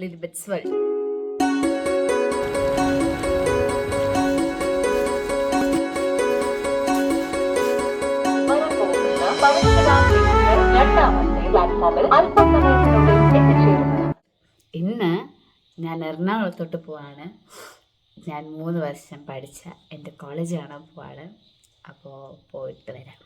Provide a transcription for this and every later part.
Lilibet's World. വരപ്പോകുന്ന പവിത്രരാത്രിയുടെ രണ്ടാമത്തെ പ്ലാറ്റ്ഫോമിൽ അല്പസമയത്തിനുള്ളിൽ എത്തിച്ചേരുന്നു ഇന്ന് ഞാൻ എറണാകുളത്തോട്ട് പോവാണ്. ഞാൻ മൂന്ന് വർഷം പഠിച്ച എന്റെ കോളേജ് കാണാൻ പോവാണ്. അപ്പോൾ പോയിട്ട് വരാം.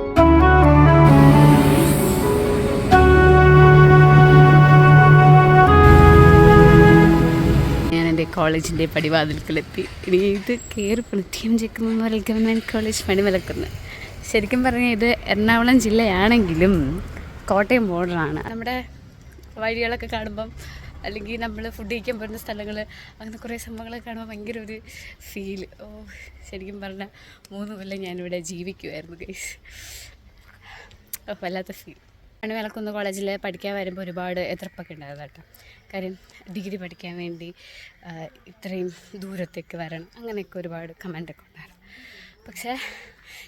കോളേജിന്റെ പടിവാതിൽക്കലെത്തി. ഇനി ഇത് കയറി പ്രത്യം ചെക്കുന്ന ഗവൺമെന്റ് കോളേജ് പണിമലക്കുന്നു ശരിക്കും പറഞ്ഞാൽ ഇത് എറണാകുളം ജില്ലയാണെങ്കിലും കോട്ടയം ബോർഡറാണ് നമ്മുടെ വഴികളൊക്കെ കാണുമ്പം അല്ലെങ്കിൽ നമ്മൾ ഫുഡ് കഴിക്കാൻ പോകുന്ന സ്ഥലങ്ങൾ അങ്ങനെ കുറേ സംഭവങ്ങളൊക്കെ കാണുമ്പോൾ ഭയങ്കര ഒരു ഫീൽ ഓ ശരിക്കും പറഞ്ഞാൽ മൂന്ന് കൊല്ലം ഞാനിവിടെ ജീവിക്കുമായിരുന്നു ഗൈസ് വല്ലാത്ത ഫീൽ മണിവിളക്കുന്ന് കോളേജിൽ പഠിക്കാൻ വരുമ്പോൾ ഒരുപാട് എതിർപ്പൊക്കെ ഉണ്ടായിരുന്നു കേട്ടോ. കാര്യം ഡിഗ്രി പഠിക്കാൻ വേണ്ടി ഇത്രയും ദൂരത്തേക്ക് വരണം അങ്ങനെയൊക്കെ ഒരുപാട് കമന്റൊക്കെ ഉണ്ടായിരുന്നു. പക്ഷേ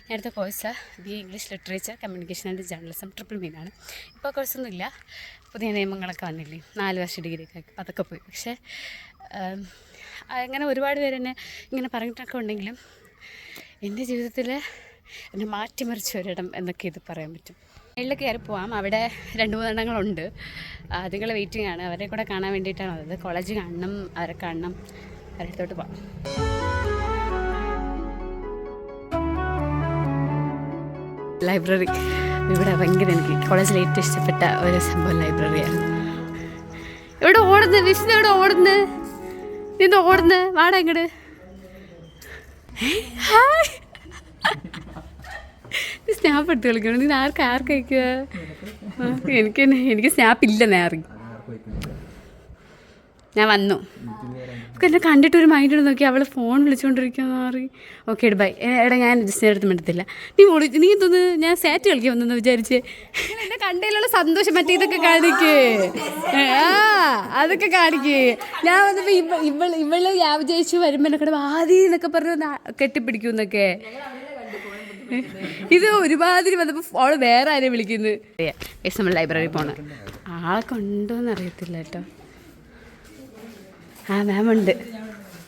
ഞാൻ എടുത്ത course B English literature communication and journalism triple മീനാണ് ഇപ്പോൾ കോഴ്സൊന്നുമില്ല പുതിയ നിയമങ്ങളൊക്കെ വന്നില്ലേ? നാല് വർഷം ഡിഗ്രിയൊക്കെ അപ്പോൾ അതൊക്കെ പോയി. പക്ഷേ അങ്ങനെ ഒരുപാട് പേര് എന്നെ ഇങ്ങനെ പറഞ്ഞിട്ടൊക്കെ ഉണ്ടെങ്കിലും എന്റെ ജീവിതത്തിൽ എന്നെ മാറ്റിമറിച്ച ഒരിടം എന്നൊക്കെ ഇത് പറയാൻ പറ്റും. മേളിൽ കയറി പോവാം. അവിടെ രണ്ട് മൂന്നെണ്ണങ്ങളുണ്ട്. അതുങ്ങൾ വെയിറ്റിംഗ് ആണ്. അവരെ കൂടെ കാണാൻ വേണ്ടിയിട്ടാണ് വന്നത്. കോളേജ് കാണണം അവരെ കാണണം. അവരുടെ അടുത്തോട്ട് പോവാം. ലൈബ്രറി ഇവിടെ ഭയങ്കര എനിക്ക് കോളേജിൽ ഏറ്റവും ഇഷ്ടപ്പെട്ട ഒരു സംഭവം ലൈബ്രറിയാണ് ഇവിടെ ഓടുന്നു? വിഷ്ണു ഇവിടെ ഓടുന്നു? ഇത് ഓടുന്നു? വാടാ ഇങ്ങോട്ട് ഹായ്. സ്നാപ്പ് എടുത്ത് കളിക്കണം? നീ ആർക്ക് ആർക്ക് അയക്കുക? എനിക്ക് എനിക്ക് സ്നാപ്പ് ഇല്ല നേറി ഞാൻ വന്നു. എന്നെ കണ്ടിട്ട് ഒരു മൈൻഡ് നോക്കി അവൾ ഫോൺ വിളിച്ചുകൊണ്ടിരിക്കുന്ന മാറി. ഓക്കെ ബൈ എടാ ഞാൻ ജിസ്റ്റിന്റെ അടുത്ത് മിണ്ടത്തില്ല. നീ ഓടി നീ എന്തോന്ന്? ഞാൻ സാറ്റ് കളിക്കാൻ വന്നെന്ന് വിചാരിച്ച്. എന്നെ കണ്ടതിലുള്ള സന്തോഷം മറ്റേ ഇതൊക്കെ കാണിക്കേ. ആ അതൊക്കെ കാണിക്കേ. ഞാൻ വന്നപ്പോൾ ഇവ ഇവൾ ഇവൾ ഞാൻ വിചാരിച്ചു വരുമ്പോൾ എന്നെ ആദ്യം എന്നൊക്കെ പറഞ്ഞ് ഒന്ന് കെട്ടിപ്പിടിക്കും എന്നൊക്കെ. ഇത് ഒരുമാതിരി വന്നപ്പോൾ അവൾ വേറെ ആരെയും വിളിക്കുന്നത് ഏസ് നമ്മൾ ലൈബ്രറി പോണ. ആളെ കൊണ്ടോന്ന് അറിയത്തില്ല കേട്ടോ. ആ മാം ഉണ്ട്.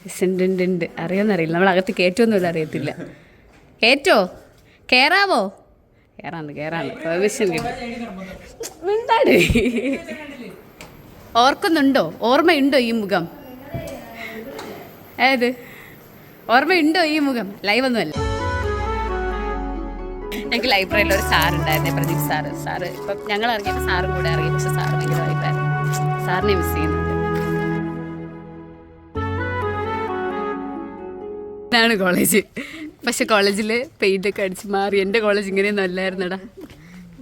എസ് ഉണ്ട് ഉണ്ട് ഉണ്ട്. അറിയോന്നറിയില്ല നമ്മൾ അകത്ത് കയറ്റുമൊന്നുമില്ല അറിയത്തില്ല. കേറ്റോ? കേറാവോ? കയറാന്ന് കയറാന്ന് പെർമിഷൻ കിട്ടും. ഓർക്കുന്നുണ്ടോ? ഓർമ്മയുണ്ടോ ഈ മുഖം? ഏത്? ഓർമ്മയുണ്ടോ ഈ മുഖം? ലൈവ് ഒന്നുമല്ല. ഞങ്ങൾക്ക് ലൈബ്രറിയിൽ ഒരു സാർ ഉണ്ടായിരുന്നു പ്രദീപ് സാറ്. സാറ് ഇപ്പം ഞങ്ങൾ ഇറങ്ങിയപ്പോൾ സാറും കൂടെ ഇറങ്ങി. പക്ഷെ സാറ് ഭയങ്കര വൈബായിരുന്നു സാറിനെ മിസ് ചെയ്യുന്നുണ്ട്. ഇതാണ് കോളേജ് പക്ഷെ കോളേജിൽ പെയിന്റൊക്കെ അടിച്ച് മാറി. എന്റെ കോളേജ് ഇങ്ങനെയൊന്നും അല്ലായിരുന്നടാ.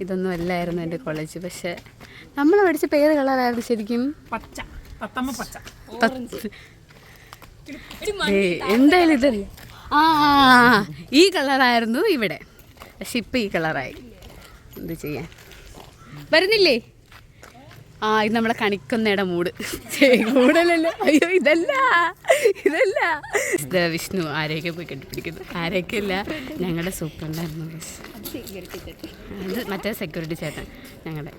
ഇതൊന്നും അല്ലായിരുന്നു എന്റെ കോളേജ് പക്ഷെ നമ്മൾ പഠിച്ച പേര് കളറായിരുന്നു ശരിക്കും. പച്ച. എന്തായാലും ഇത് ആ, ഈ കളറായിരുന്നു ഇവിടെ. പക്ഷെ ഇപ്പം ഈ കളറായി. എന്ത് ചെയ്യാൻ? വരുന്നില്ലേ? ആ ഇത് നമ്മളെ കണിക്കുന്നേടെ മൂട്. കൂടുതലല്ലോ അയ്യോ ഇതല്ല. ഇതല്ല. ഇത് വിഷ്ണു ആരെയൊക്കെ പോയി കെട്ടിപ്പിടിക്കുന്നു ആരെയൊക്കെയല്ല? ഞങ്ങളുടെ സൂപ്രണ്ടായിരുന്നു അത് മറ്റേ സെക്യൂരിറ്റി ചേട്ടൻ. ഞങ്ങളുടെ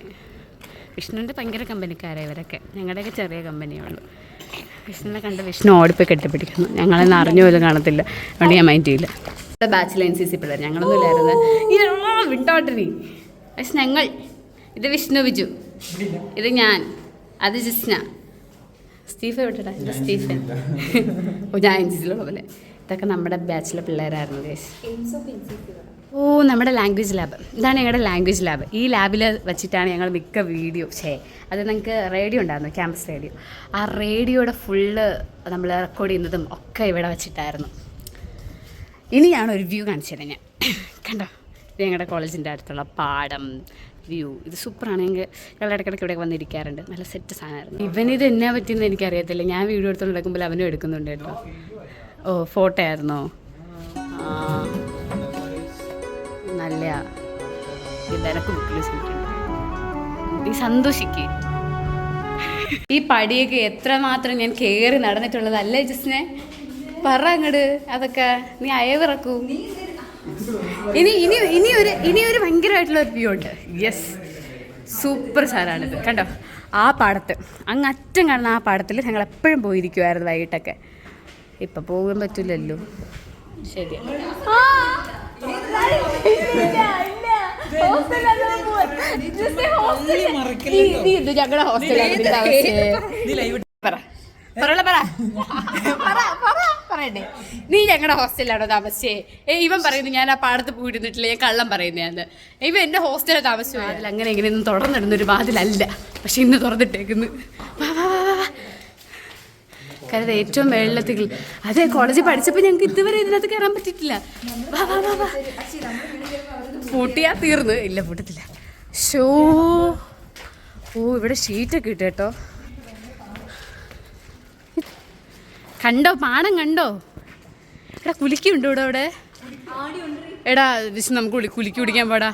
വിഷ്ണുവിന്റെ ഭയങ്കര കമ്പനിക്കാരാണ് ഇവരൊക്കെ. ഞങ്ങളുടെയൊക്കെ ചെറിയ കമ്പനിയുള്ളൂ വിഷ്ണുവിനെ കണ്ട് വിഷ്ണു ഓടിപ്പോയി കെട്ടിപ്പിടിക്കുന്നു. ഞങ്ങളെന്ന് അറിഞ്ഞു പോലും കാണത്തില്ല. അതുകൊണ്ട് ഞാൻ മൈൻഡ് ചെയ്യില്ല. ബാച്ചിലർ എൻ സി സി പിള്ളേർ ഞങ്ങളൊന്നും ഇല്ലായിരുന്നു. ഈ വിട്ടോട്ടനി പക്ഷെ ഞങ്ങൾ ഇത് വിഷ്ണു ബിജു. ഇത് ഞാൻ. അത് ജിസ്ന. സ്റ്റീഫൻ വിട്ടടാ ഇത് സ്റ്റീഫൻ ഓ ഞാൻ എൻ സി സിയിലുള്ള പോലെ. ഇതൊക്കെ നമ്മുടെ ബാച്ചിലെ പിള്ളേരായിരുന്നു ഗേസ് ഓ നമ്മുടെ ലാംഗ്വേജ് ലാബ് ഇതാണ് ഞങ്ങളുടെ ലാംഗ്വേജ് ലാബ് ഈ ലാബിൽ വെച്ചിട്ടാണ് ഞങ്ങൾ മിക്ക വീഡിയോ ഛേ അത് ഞങ്ങൾക്ക് റേഡിയോ ഉണ്ടായിരുന്നു ക്യാമ്പസ് റേഡിയോ ആ റേഡിയോയുടെ ഫുള്ള് നമ്മൾ റെക്കോർഡ് ചെയ്യുന്നതും ഒക്കെ ഇവിടെ വെച്ചിട്ടായിരുന്നു. ഇനിയാണ് ഒരു വ്യൂ കാണിച്ചു തരാം ഞാൻ. കണ്ടോ? ഇത് ഞങ്ങളുടെ കോളേജിന്റെ അടുത്തുള്ള പാടം വ്യൂ ഇത് സൂപ്പറാണ് ഞങ്ങൾ ഇടയ്ക്കിടയ്ക്ക് ഇവിടെ വന്നിരിക്കാറുണ്ട്. നല്ല സെറ്റ് സാധനമായിരുന്നു. ഇവനിത് എന്നാ പറ്റിയെന്ന് എനിക്കറിയത്തില്ല. ഞാൻ വീഡിയോ എടുത്തോണ്ട് നടക്കുമ്പോൾ അവനും എടുക്കുന്നുണ്ട് കേട്ടോ. ഓ ഫോട്ടോ ആയിരുന്നോ? നല്ല. നീ സന്തോഷിക്കേ. ഈ പടിയൊക്കെ എത്രമാത്രം ഞാൻ കയറി നടന്നിട്ടുള്ളതല്ലേ ജസ്നെ പറ അങ്ങട് അതൊക്കെ നീ അയവിറക്കൂ. ഇനി ഇനി ഇനി ഒരു ഇനി ഒരു ഭയങ്കരമായിട്ടുള്ള ഒരു വ്യൂ ഉണ്ട്. യെസ് സൂപ്പർ സാധനമാണിത് കണ്ടോ? ആ പാടത്ത്. അങ്ങ് അറ്റം കാണുന്ന ആ പാടത്തിൽ ഞങ്ങൾ എപ്പോഴും പോയിരിക്കുമായിരുന്നു വൈകിട്ടൊക്കെ. ഇപ്പം പോകാൻ പറ്റില്ലല്ലോ. ശരി ഞങ്ങളുടെ ഹോസ്റ്റലാണ് പറ പറ. പറ പറ പറയണ്ടേ നീ ഞങ്ങളുടെ ഹോസ്റ്റലിലാണോ താമസിച്ചേ? ഏ ഇവൻ പറയുന്നു ഞാൻ ആ പാടത്ത് പോയിരുന്നിട്ടില്ല ഞാൻ കള്ളം പറയുന്നതാണ് ഇവൻ എന്റെ ഹോസ്റ്റലിൽ താമസിച്ചു അതിൽ അങ്ങനെ ഇങ്ങനെയൊന്നും തുറന്നിടുന്നൊരു വാതിലല്ല. പക്ഷെ ഇന്ന് തുറന്നിട്ടേക്കുന്നു. കാരണം ഏറ്റവും വെള്ളത്തിൽ അതെ കോളേജിൽ പഠിച്ചപ്പോൾ ഞങ്ങൾക്ക് ഇതുവരെ ഇതിനകത്ത് കയറാൻ പറ്റിയിട്ടില്ല. വാ വാ വാ വാ. പൂട്ടിയാ തീർന്നു. ഇല്ല പൂട്ടത്തില്ല. ഷോ ഓ ഇവിടെ ഷീറ്റൊക്കെ ഇട്ട് കേട്ടോ കണ്ടോ? പാണം കണ്ടോ? എടാ കുലിക്കുണ്ടോ ഇവിടെ അവിടെ? എടാ വിശ് നമുക്ക് കുലിക്ക് കുടിക്കാൻ പാടാ.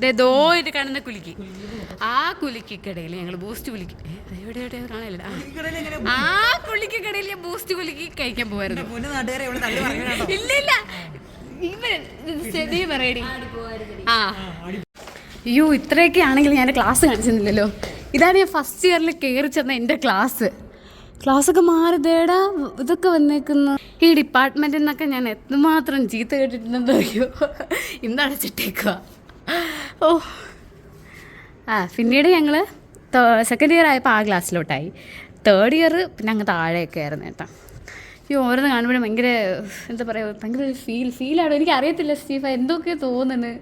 ദേ ഇത് കാണുന്ന കുലിക്ക്. ആ കുലിക്കിടയിൽ ഞങ്ങൾ ബൂസ്റ്റ് കുലിക്ക് എവിടെ എവിടെ കാണില്ല ആ. കുലിക്കിടയിൽ ഞാൻ ബൂസ്റ്റ് കുലിക്ക് കഴിക്കാൻ പോവായിരുന്നു. ഇല്ല ഇല്ല. ഇവൻ പറയടി. ആ. അയ്യോ ഇത്രയൊക്കെ ആണെങ്കിൽ ഞാൻ ക്ലാസ് കാണിച്ചിരുന്നില്ലല്ലോ. ഇതാണ് ഞാൻ ഫസ്റ്റ് ഇയറിൽ കയറി ചെന്ന എന്റെ ക്ലാസ് ക്ലാസ്സൊക്കെ മാറിതേടാ. ഇതൊക്കെ വന്നേക്കുന്നു. ഈ ഡിപ്പാർട്ട്മെന്റിൽ നിന്നൊക്കെ ഞാൻ എത്രമാത്രം ചീത്ത കേട്ടിട്ടുണ്ടെന്ന് അറിയോ? ഇന്ന് അടച്ചിട്ടേക്കുക ഓ. ആ പിന്നീട് ഞങ്ങൾ സെക്കൻഡ് ഇയർ ആയപ്പോൾ ആ ക്ലാസ്സിലോട്ടായി. തേർഡ് ഇയർ പിന്നെ അങ്ങ് താഴെയൊക്കെ ആയിരുന്നു കേട്ടോ. ഈ ഓരോന്ന് കാണുമ്പോഴും ഭയങ്കര എന്താ പറയുക ഭയങ്കര ഒരു ഫീൽ ഫീലാണോ എനിക്ക് അറിയത്തില്ല സ്റ്റീഫ എന്തൊക്കെയാണ് തോന്നുന്നു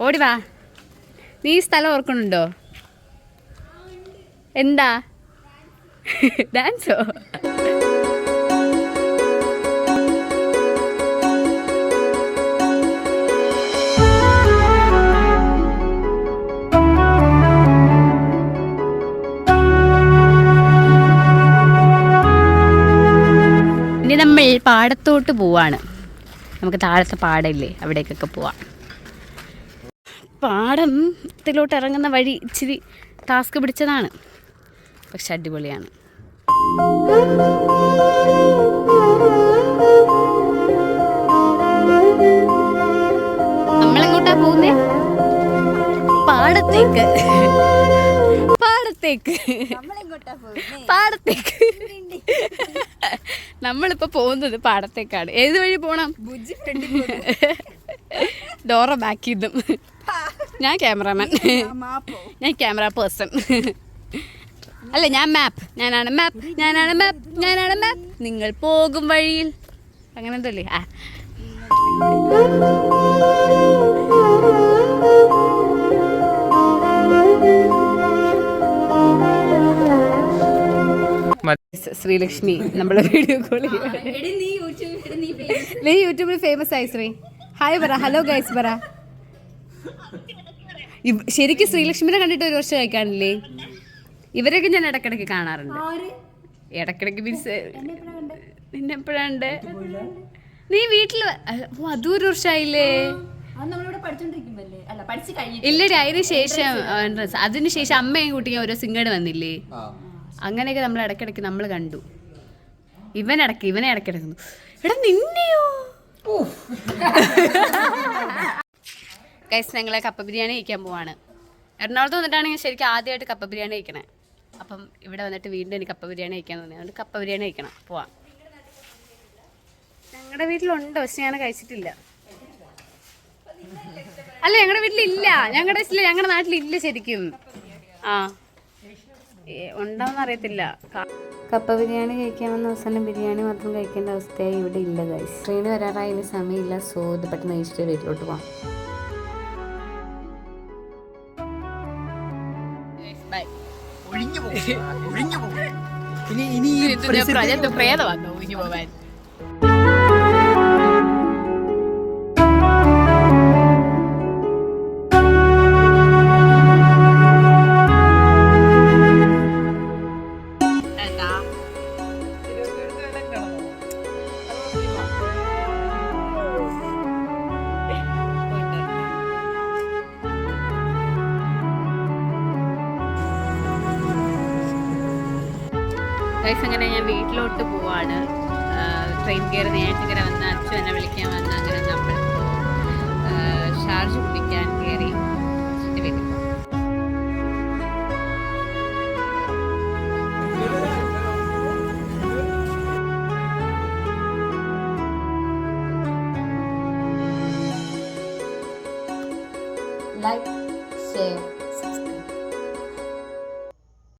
ഓടി വാ. നീ സ്ഥലം ഓർക്കുന്നുണ്ടോ? എന്താ? ഡാൻസോ ഇനി നമ്മൾ പാടത്തോട്ട് പോവാണ്. നമുക്ക് താഴത്തെ പാടമില്ലേ അവിടേക്കൊക്കെ പോവാം. പാടത്തിലോട്ട് ഇറങ്ങുന്ന വഴി ഇച്ചിരി ടാസ്ക് പിടിച്ചതാണ്. പക്ഷെ അടിപൊളിയാണ്. നമ്മളെങ്ങോട്ടാ പോകുന്നേ? പാടത്തേക്ക്. പാടത്തേക്ക്. പാടത്തേക്ക്. നമ്മളിപ്പോ പോകുന്നത് പാടത്തേക്കാണ്. ഏത് വഴി പോണം? ഡോറ ബാക്കി ചെയ്തും ഞാൻ ക്യാമറാമാൻ ഞാൻ ക്യാമറ പേഴ്സൺ അല്ല ഞാൻ മാപ്പ് ഞാനാണ് മാപ്പ് ഞാനാണ് മാപ്പ് ഞാനാണ് മാപ്പ് നിങ്ങൾ പോകും വഴിയിൽ. അങ്ങനെ എന്തല്ലേ ആ. ശ്രീലക്ഷ്മി നമ്മുടെ വീഡിയോ കോൾ നീ യൂട്യൂബിൽ ഫേമസ് ആയി ശ്രീ. ഹായ് പറ. ഹലോ ഗൈസ് പറ. ശരിക്കും ശ്രീലക്ഷ്മിനെ കണ്ടിട്ട് ഒരു വർഷം കാണില്ലേ ഇവരൊക്കെ ഞാൻ ഇടക്കിടക്ക് കാണാറുണ്ട്. ഇടക്കിടക്ക് മീൻസ് നിന്നെ എപ്പോഴാണ്ട് നീ വീട്ടിൽ അതും ഒരു വർഷമായില്ലേ ഇല്ലടി അതിന് ശേഷം അതിന് ശേഷം അമ്മയും കുട്ടിയും ഓരോ സിംഗേഡ് വന്നില്ലേ? അങ്ങനെയൊക്കെ നമ്മൾ ഇടക്കിടക്ക് നമ്മൾ കണ്ടു. ഇവൻ ഇടയ്ക്ക് ഇവനെ ഇടക്കിടക്കുന്നു എടാ നിന്നെയോ? ഗൈസ് ഞങ്ങൾ കപ്പ ബിരിയാണി കഴിക്കാൻ പോവാണ്. എറണാകുളത്ത് വന്നിട്ടാണ് ഞാൻ ശരിക്കും ആദ്യമായിട്ട് കപ്പ ബിരിയാണി കഴിക്കണേ. അപ്പം ഇവിടെ വന്നിട്ട് വീണ്ടും എനിക്ക് കപ്പ ബിരിയാണി കഴിക്കാൻ തോന്നി. അതുകൊണ്ട് കപ്പ ബിരിയാണി കഴിക്കണം. പോവാം. ഞങ്ങളുടെ വീട്ടിലുണ്ട് പക്ഷെ ഞാൻ കഴിച്ചിട്ടില്ല. അല്ല ഞങ്ങളുടെ വീട്ടിലില്ല. ഞങ്ങളുടെ ഞങ്ങളുടെ നാട്ടിലില്ല ശരിക്കും. ആ. ഉണ്ടോന്ന് അറിയത്തില്ല. കപ്പ ബിരിയാണി കഴിക്കാമെന്ന അവസാനം ബിരിയാണി മാത്രം കഴിക്കേണ്ട അവസ്ഥയായി ഇവിടെ ഇല്ല ഗൈസ് ട്രെയിൻ വരാറായി സമയമില്ല. സോ ഇത് പെട്ടെന്ന് കഴിച്ചിട്ട് വീട്ടിലോട്ട് പോകും ഒഴിഞ്ഞു പോകും ഇനി ഇനി പ്രേതമാണോ ഒഴിഞ്ഞു പോവാൻ. ഗൈസ് അങ്ങനെ ഞാൻ വീട്ടിലോട്ട് പോവാണ്. ട്രെയിൻ കയറി നെയ്യാറ്റിക്കര വന്ന് അച്ഛൻ എന്നെ വിളിക്കാൻ വന്ന അങ്ങനെ നമ്മൾ ഷാർജ് കുടിക്കാൻ കയറി Like, ഷെയർ